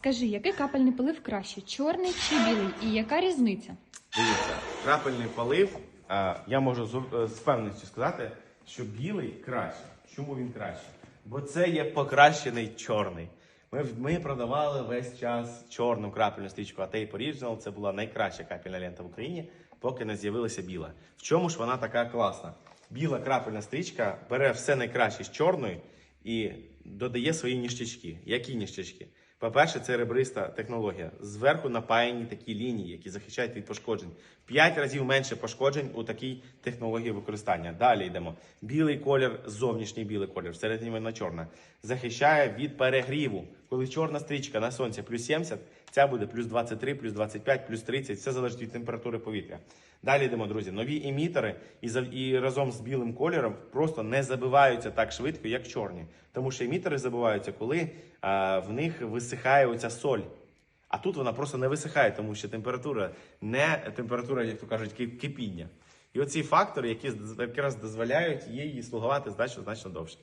Скажи, який капельний полив краще, чорний чи білий? І яка різниця? Дивіться, крапельний полив, а, я можу з, е, з впевненістю сказати, що білий краще. Чому він краще? Бо це є покращений чорний. Ми, ми продавали весь час чорну крапельну стрічку Tape Original. Це була найкраща капельна лента в Україні, поки не з'явилася біла. В чому ж вона така класна? Біла крапельна стрічка бере все найкраще з чорної і додає свої ніштячки. Які ніштячки? По-перше, це ребриста технологія. Зверху напаяні такі лінії, які захищають від пошкоджень. П'ять разів менше пошкоджень у такій технології використання. Далі йдемо. Білий колір, зовнішній білий колір, всередині вона чорна, захищає від перегріву. Коли чорна стрічка на сонці плюс 70, ця буде плюс 23, плюс 25, плюс 30. Все залежить від температури повітря. Далі йдемо, друзі. Нові емітери і, і разом з білим кольором просто не забиваються так швидко, як чорні. Тому що емітери забиваються, коли а, в них висихає оця соль. А тут вона просто не висихає, тому що температура не температура, як то кажуть, ки- кипіння. І оці фактори, які якраз дозволяють їй слугувати значно значно довше.